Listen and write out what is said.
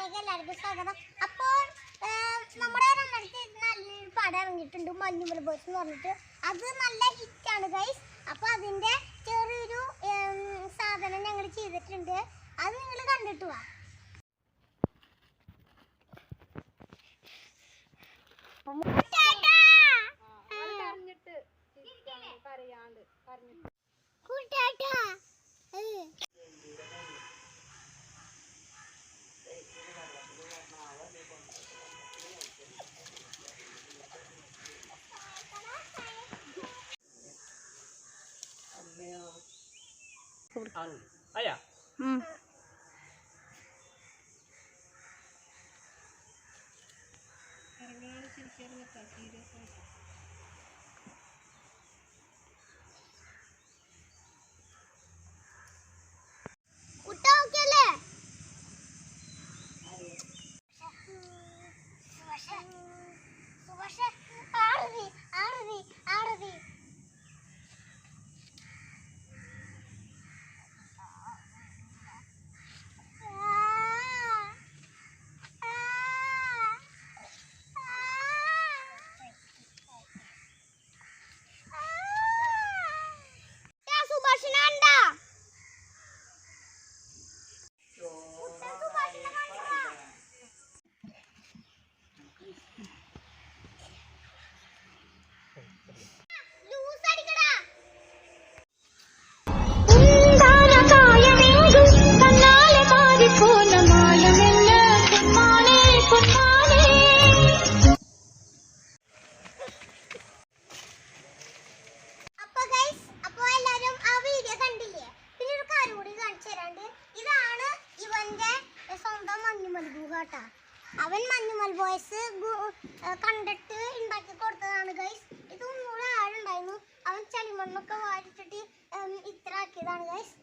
ചാനലിലേക്ക് എല്ലാവർക്കും സ്വാഗതം. അപ്പോൾ നമ്മുടെ രണ്ടടുത്ത് നല്ലൊരു പടം ഇറങ്ങിയിട്ടുണ്ട് മഞ്ഞുമല ബോയ്സ് എന്ന് പറഞ്ഞിട്ട്. അത് നല്ല ഹിറ്റാണ് ഗൈസ് അപ്പോൾ അതിന്റെ ചെറിയൊരു സാധനം ഞങ്ങൾ ചെയ്തിട്ടുണ്ട്. അത് നിങ്ങൾ കണ്ടിട്ട് വാ. കരഞ്ഞിട്ട് ചിരിക്കാണ്ട് കരയാണ്ട് കരഞ്ഞിട്ട് കൂട്ടാട്ടാ അയ്യാ കുട്ട കേട്ടാ. അവൻ മഞ്ഞുമൽ ബോയ്സ് കണ്ടിട്ട് ഉണ്ടാക്കി കൊടുത്തതാണ് ഗൈസ് ഇത് ഒന്നുകൂടെ ആളുണ്ടായിരുന്നു അവൻ ചളിമണ്ണൊക്കെ വാരിച്ചിട്ട് ഇത്ര ആക്കിയതാണ് ഗൈസ്